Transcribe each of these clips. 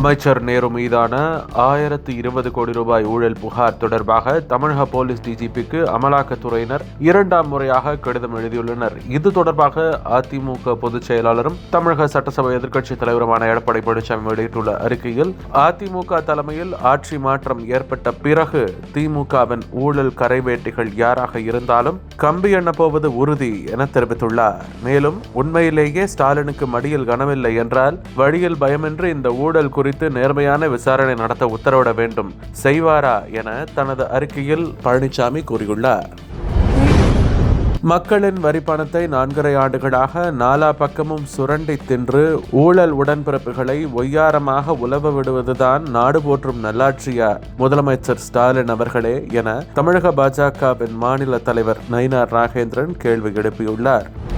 அமைச்சர் நேரு மீதான ஆயிரத்து இருபது கோடி ரூபாய் ஊழல் புகார் தொடர்பாக தமிழக போலீஸ் டிஜிபிக்கு அமலாக்கத்துறையினர் இரண்டாம் முறையாக கடிதம் எழுதியுள்ளனர். இது தொடர்பாக அதிமுக பொதுச் செயலாளரும் தமிழக சட்டசபை எதிர்க்கட்சித் தலைவருமான எடப்பாடி பழனிசாமி வெளியிட்டுள்ள அறிக்கையில் அதிமுக தலைமையில் ஆட்சி மாற்றம் ஏற்பட்ட பிறகு திமுகவின் ஊழல் கரைவேட்டிகள் யாராக இருந்தாலும் கம்பி எண்ண போவது உறுதி என தெரிவித்துள்ளார். மேலும் உண்மையிலேயே ஸ்டாலினுக்கு மடியில் கனமில்லை என்றால் வழியில் பயமின்றி இந்த ஊழல் குறித்து நேர்மையான விசாரணை நடத்த உத்தரவிட வேண்டும். செய்வாரா என தனது அறிக்கையில் பழனிசாமி கூறியுள்ளார். மக்களின் வரிப்பணத்தை நான்கரை ஆண்டுகளாக நாலா பக்கமும் சுரண்டி தின்று ஊழல் உடன்பிறப்புகளை ஒய்யாரமாக உலவ விடுவதுதான் நாடு போற்றும் நல்லாட்சியா முதலமைச்சர் ஸ்டாலின் அவர்களே என தமிழக பாஜகவின் மாநில தலைவர் நயினார் நாகேந்திரன் கேள்வி எழுப்பியுள்ளார்.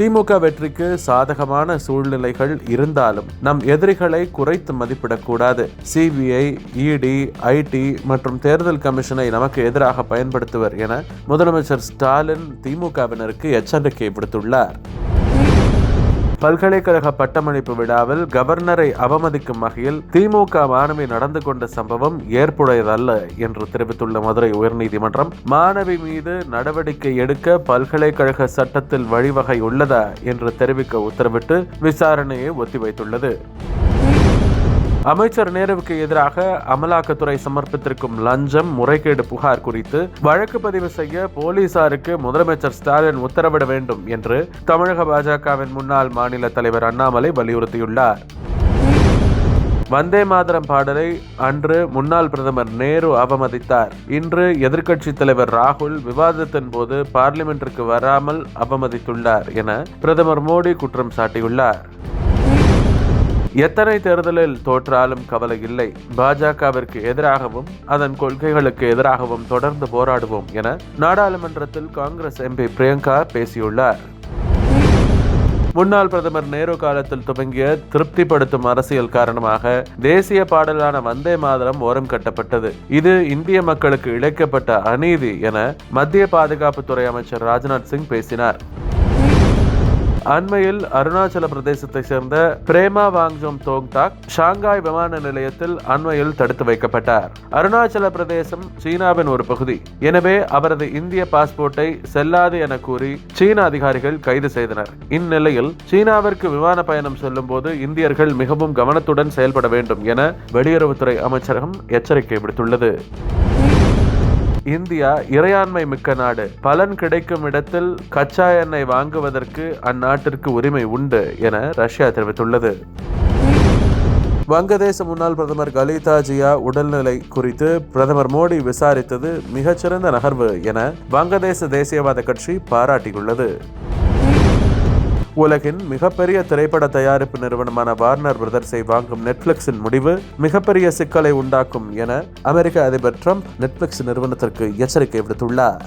திமுக வெற்றிக்கு சாதகமான சூழ்நிலைகள் இருந்தாலும் நம் எதிரிகளை குறைத்து மதிப்பிடக்கூடாது. சிபிஐ இடி ஐடி மற்றும் தேர்தல் கமிஷனை நமக்கு எதிராக பயன்படுத்துவர் என முதலமைச்சர் ஸ்டாலின் திமுகவினருக்கு எச்சரிக்கை விடுத்துள்ளார். பல்கலைக்கழக பட்டமளிப்பு விழாவில் கவர்னரை அவமதிக்கும் வகையில் திமுக மாணவி நடந்து கொண்ட சம்பவம் ஏற்புடையதல்ல என்று தெரிவித்துள்ள மதுரை உயர்நீதிமன்றம் மாணவி மீது நடவடிக்கை எடுக்க பல்கலைக்கழக சட்டத்தில் வழிவகை உள்ளதா என்று தெரிவிக்க உத்தரவிட்டு விசாரணையை ஒத்திவைத்துள்ளது. அமைச்சர் நேருவுக்கு எதிராக அமலாக்கத்துறை சமர்ப்பித்திருக்கும் லஞ்சம் முறைகேடு புகார் குறித்து வழக்கு பதிவு செய்ய போலீசாருக்கு முதலமைச்சர் ஸ்டாலின் உத்தரவிட வேண்டும் என்று தமிழக பாஜகவின் முன்னாள் மாநில தலைவர் அண்ணாமலை வலியுறுத்தியுள்ளார். வந்தே மாதரம் பாடலை அன்று முன்னாள் பிரதமர் நேரு அவமதித்தார். இன்று எதிர்க்கட்சி தலைவர் ராகுல் விவாதத்தின் போது பார்லிமெண்டிற்கு வராமல் அவமதித்துள்ளார் என பிரதமர் மோடி குற்றம் சாட்டியுள்ளார். எத்தனை தேர்தலில் தோற்றாலும் கவலை இல்லை பாஜகவிற்கு எதிராகவும் அதன் கொள்கைகளுக்கு எதிராகவும் தொடர்ந்து போராடுவோம் என நாடாளுமன்றத்தில் காங்கிரஸ் எம்பி பிரியங்கா பேசியுள்ளார். முன்னாள் பிரதமர் நேரு காலத்தில் துவங்கிய திருப்திப்படுத்தும் அரசியல் காரணமாக தேசிய பாடலான வந்தே மாதரம் ஓரம் கட்டப்பட்டது. இது இந்திய மக்களுக்கு இழைக்கப்பட்ட அநீதி என மத்திய பாதுகாப்புத்துறை அமைச்சர் ராஜ்நாத் சிங் பேசினார். அண்மையில் அருணாச்சல பிரதேசத்தை சேர்ந்த பிரேமா வாங்ஜோம் தோங்தாக் ஷாங்காய் விமான நிலையத்தில் அண்மையில் தடுத்து வைக்கப்பட்டார். அருணாச்சல பிரதேசம் சீனாவின் ஒரு பகுதி. எனவே அவரது இந்திய பாஸ்போர்ட்டை செல்லாது என கூறி சீன அதிகாரிகள் கைது செய்தனர். இந்நிலையில் சீனாவிற்கு விமான பயணம் செல்லும் போது இந்தியர்கள் மிகவும் கவனத்துடன் செயல்பட வேண்டும் என வெளியுறவுத்துறை அமைச்சரகம் எச்சரிக்கை விடுத்துள்ளது. இந்தியா இறையாண்மை மிக்க நாடு. பலன் கிடைக்கும் இடத்தில் கச்சா எண்ணெய் வாங்குவதற்கு அந்நாட்டிற்கு உரிமை உண்டு என ரஷ்யா தெரிவித்துள்ளது. வங்கதேச முன்னாள் பிரதமர் கலிதா ஜியா உடல்நிலை குறித்து பிரதமர் மோடி விசாரித்தது மிகச்சிறந்த நகர்வு என வங்கதேச தேசியவாத கட்சி பாராட்டியுள்ளது. உலகின் மிகப்பெரிய திரைப்பட தயாரிப்பு நிறுவனமான வார்னர் பிரதர்ஸை வாங்கும் நெட்ஃபிளிக்ஸின் முடிவு மிகப்பெரிய சிக்கலை உண்டாக்கும் என அமெரிக்க அதிபர் ட்ரம்ப் நெட்ஃபிளிக்ஸ் நிறுவனத்திற்கு எச்சரிக்கை விடுத்துள்ளார்.